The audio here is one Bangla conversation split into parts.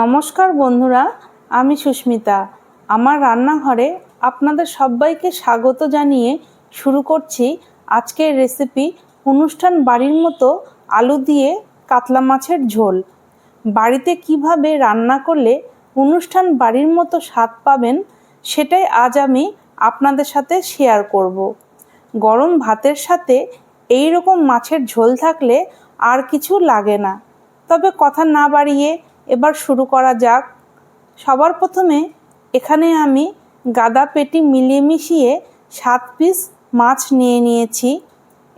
নমস্কার বন্ধুরা, আমি সুস্মিতা। আমার রান্নাঘরে আপনাদের সবাইকে স্বাগত জানিয়ে শুরু করছি আজকের রেসিপি অনুষ্ঠান বাড়ির মতো আলু দিয়ে কাতলা মাছের ঝোল। বাড়িতে কীভাবে রান্না করলে অনুষ্ঠান বাড়ির মতো স্বাদ পাবেন, সেটাই আজ আমি আপনাদের সাথে শেয়ার করব। গরম ভাতের সাথে এই রকম মাছের ঝোল থাকলে আর কিছু লাগে না। তবে কথা না বাড়িয়ে এবার শুরু করা যাক। সবার প্রথমে এখানে আমি গাদা পেটি মিলিয়ে মিশিয়ে সাত পিস মাছ নিয়ে নিয়েছি।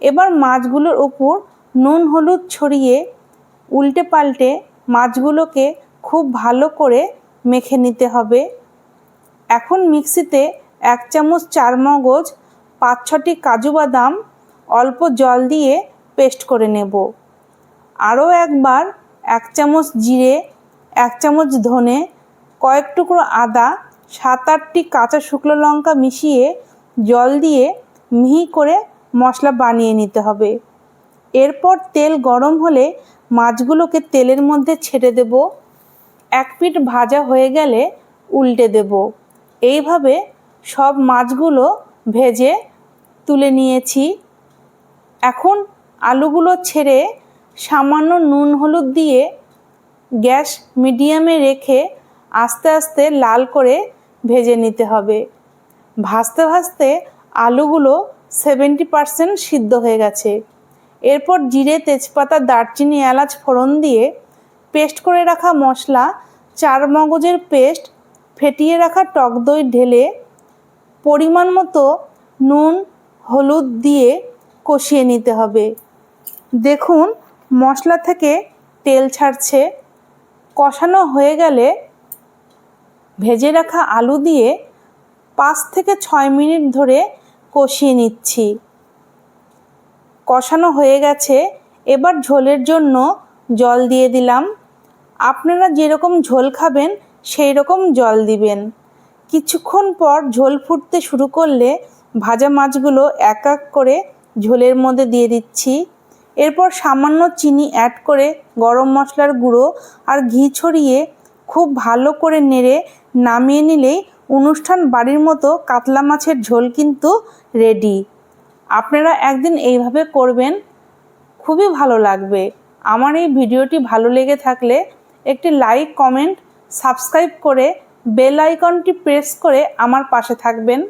এবার মাছগুলোর ওপর নুন হলুদ ছড়িয়ে উল্টে পাল্টে মাছগুলোকে খুব ভালো করে মেখে নিতে হবে। এখন মিক্সিতে এক চামচ চার মগজ পাঁচ ছটি কাজু বাদাম অল্প জল দিয়ে পেস্ট করে নেব। আরও একবার এক চামচ জিরে এক চামচ ধনে, কয়েক টুকরো আদা, সাত আটটি কাঁচা শুকনো লঙ্কা মিশিয়ে জল দিয়ে মিহি করে মশলা বানিয়ে নিতে হবে। এরপর তেল গরম হলে মাছগুলোকে তেলের মধ্যে ছেড়ে দেব। এক পিঠ ভাজা হয়ে গেলে উল্টে দেব। এইভাবে সব মাছগুলো ভেজে তুলে নিয়েছি। এখন আলুগুলো ছেড়ে সামান্য নুন হলুদ দিয়ে গ্যাস মিডিয়ামে রেখে আস্তে আস্তে লাল করে ভেজে নিতে হবে। ভাজতে ভাজতে আলুগুলো সেভেন্টি পারসেন্ট সিদ্ধ হয়ে গেছে। এরপর জিরে, তেজপাতা, দারচিনি, এলাচ, ফোড়ন দিয়ে পেস্ট করে রাখা মশলা, চার মগজের পেস্ট, ফেটিয়ে রাখা টক দই ঢেলে পরিমাণ মতো নুন, হলুদ দিয়ে কষিয়ে নিতে হবে। দেখুন, মশলা থেকে তেল ছাড়ছে। কষানো হয়ে গেলে ভেজে রাখা আলু দিয়ে পাঁচ থেকে ছয় মিনিট ধরে কষিয়ে নিচ্ছি। কষানো হয়ে গেছে। এবার ঝোলের জন্য জল দিয়ে দিলাম। আপনারা যেরকম ঝোল খাবেন সেই রকম জল দিবেন। কিছুক্ষণ পর ঝোল ফুটতে শুরু করলে ভাজা মাছগুলো এক এক করে ঝোলের মধ্যে দিয়ে দিচ্ছি। এরপর সামান্য চিনি অ্যাড করে গরম মশলার গুঁড়ো আর ঘি ছড়িয়ে খুব ভালো করে নেড়ে নামিয়ে নিলেই অনুষ্ঠান বাড়ির মতো কাতলা মাছের ঝোল কিন্তু রেডি আপনারা একদিন এইভাবে করবেন, খুবই ভালো লাগবে। আমার এই ভিডিওটি ভালো লেগে থাকলে একটি লাইক কমেন্ট সাবস্ক্রাইব করে বেল আইকনটি প্রেস করে আমার পাশে থাকবেন।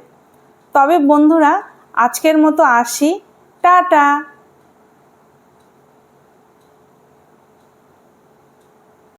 তবে বন্ধুরা, আজকের মতো আসি। টাটা!